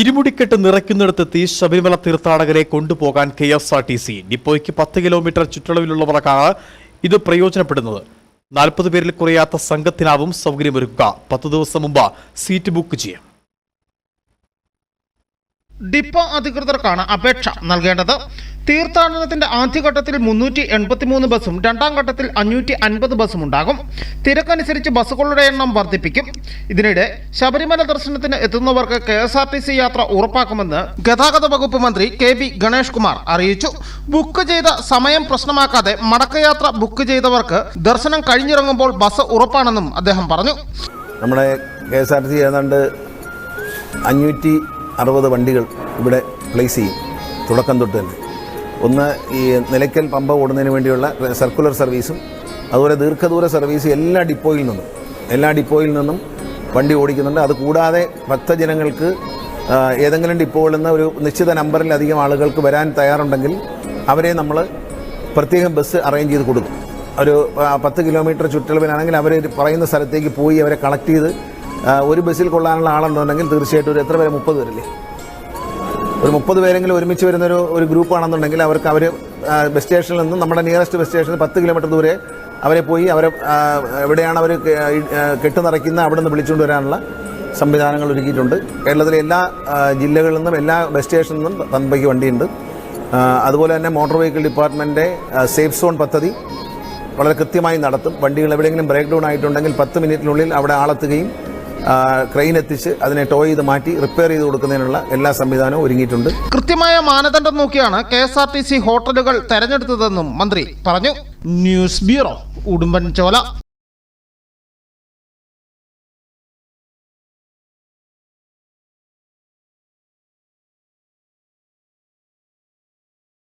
ഇരുമുടിക്കെട്ട് നിറയ്ക്കുന്നിടത്തെത്തി ശബരിമല തീർത്ഥാടകരെ കൊണ്ടുപോകാൻ K S R T C. ഡിപ്പോയ്ക്ക് പത്ത് കിലോമീറ്റർ ചുറ്റളവിലുള്ളവർക്കാണ് ഇത് പ്രയോജനപ്പെടുന്നത്. നാൽപ്പത് പേരിൽ കുറയാത്ത സംഘത്തിനാവും സൗകര്യമൊരുക്കുക. പത്ത് ദിവസം മുമ്പ് സീറ്റ് ബുക്ക് ചെയ്യാം. ഡിപ്പോ അധികൃതർക്കാണ് അപേക്ഷ നൽകേണ്ടത്. തീർത്ഥാടനത്തിന്റെ ആദ്യഘട്ടത്തിൽ മുന്നൂറ്റി എൺപത്തിമൂന്ന് ബസ്സും രണ്ടാം ഘട്ടത്തിൽ അഞ്ഞൂറ്റി അൻപത് ബസ്സും ഉണ്ടാകും. തിരക്കനുസരിച്ച് ബസ്സുകളുടെ എണ്ണം വർദ്ധിപ്പിക്കും. ഇതിനിടെ ശബരിമല ദർശനത്തിന് എത്തുന്നവർക്ക് K S R T C യാത്ര ഉറപ്പാക്കുമെന്ന് ഗതാഗത വകുപ്പ് മന്ത്രി കെ വി ഗണേഷ് കുമാർ അറിയിച്ചു. ബുക്ക് ചെയ്ത സമയം പ്രശ്നമാക്കാതെ മടക്കയാത്ര ബുക്ക് ചെയ്തവർക്ക് ദർശനം കഴിഞ്ഞിറങ്ങുമ്പോൾ ബസ് ഉറപ്പാണെന്നും അദ്ദേഹം പറഞ്ഞു. നമ്മുടെ K S R T C ഏതാണ്ട് അഞ്ഞൂറ്റി അറുപത് വണ്ടികൾ ഇവിടെ പ്ലേസ് ചെയ്യും. തുടക്കം തൊട്ട് തന്നെ. ഒന്ന് ഈ നിലയ്ക്കൽ പമ്പ ഓടുന്നതിന് വേണ്ടിയുള്ള സർക്കുലർ സർവീസും അതുപോലെ ദീർഘദൂര സർവീസ് എല്ലാ ഡിപ്പോയിൽ നിന്നും എല്ലാ ഡിപ്പോയിൽ നിന്നും വണ്ടി ഓടിക്കുന്നുണ്ട്. അതുകൂടാതെ ഭക്തജനങ്ങൾക്ക് ആ, ഏതെങ്കിലും ഡിപ്പോകളിൽ നിന്ന് ഒരു നിശ്ചിത നമ്പറിലധികം ആളുകൾക്ക് വരാൻ തയ്യാറുണ്ടെങ്കിൽ അവരെ നമ്മൾ പ്രത്യേകം ബസ് അറേഞ്ച് ചെയ്ത് കൊടുക്കും. ഒരു പത്ത് കിലോമീറ്റർ ചുറ്റളവിലാണെങ്കിൽ അവർ പറയുന്ന സ്ഥലത്തേക്ക് പോയി അവരെ കളക്ട് ചെയ്ത് ഒരു ബസ്സിൽ കൊള്ളാനുള്ള ആളുണ്ടെന്നുണ്ടെങ്കിൽ തീർച്ചയായിട്ടും ഒരു എത്ര പേര്? മുപ്പത് പേരല്ലേ? ഒരു മുപ്പത് പേരെങ്കിലും ഒരുമിച്ച് വരുന്നൊരു ഒരു ഗ്രൂപ്പാണെന്നുണ്ടെങ്കിൽ അവർക്ക് അവർ ബസ് സ്റ്റേഷനിൽ നിന്നും നമ്മുടെ നിയറസ്റ്റ് ബസ് സ്റ്റേഷനിൽ പത്ത് കിലോമീറ്റർ ദൂരെ അവരെ പോയി അവരെ എവിടെയാണ് അവർ കെട്ട് നിറയ്ക്കുന്ന അവിടെ നിന്ന് വിളിച്ചുകൊണ്ട് വരാനുള്ള സംവിധാനങ്ങൾ ഒരുക്കിയിട്ടുണ്ട്. കേരളത്തിലെ എല്ലാ ജില്ലകളിൽ നിന്നും എല്ലാ ബസ് സ്റ്റേഷനിൽ നിന്നും പമ്പയ്ക്ക് വണ്ടിയുണ്ട്. അതുപോലെ തന്നെ മോട്ടോർ വെഹിക്കിൾ ഡിപ്പാർട്ട്മെന്റിന്റെ സേഫ് സോൺ പദ്ധതി വളരെ കൃത്യമായി നടത്തും. വണ്ടികൾ എവിടെയെങ്കിലും ബ്രേക്ക് ഡൗൺ ആയിട്ടുണ്ടെങ്കിൽ പത്ത് മിനിറ്റിനുള്ളിൽ അവിടെ ആളെത്തുകയും ക്രെയിൻ എത്തിച്ച് അതിനെ ടോ ചെയ്ത് മാറ്റി റിപ്പയർ ചെയ്ത് കൊടുക്കുന്നതിനുള്ള എല്ലാ സംവിധാനവും ഒരുങ്ങിയിട്ടുണ്ട്. കൃത്യമായ മാനദണ്ഡം നോക്കിയാണ് K S R T C ഹോട്ടലുകൾ തെരഞ്ഞെടുത്തതെന്നും മന്ത്രി പറഞ്ഞു. News bureau Udumbanchola.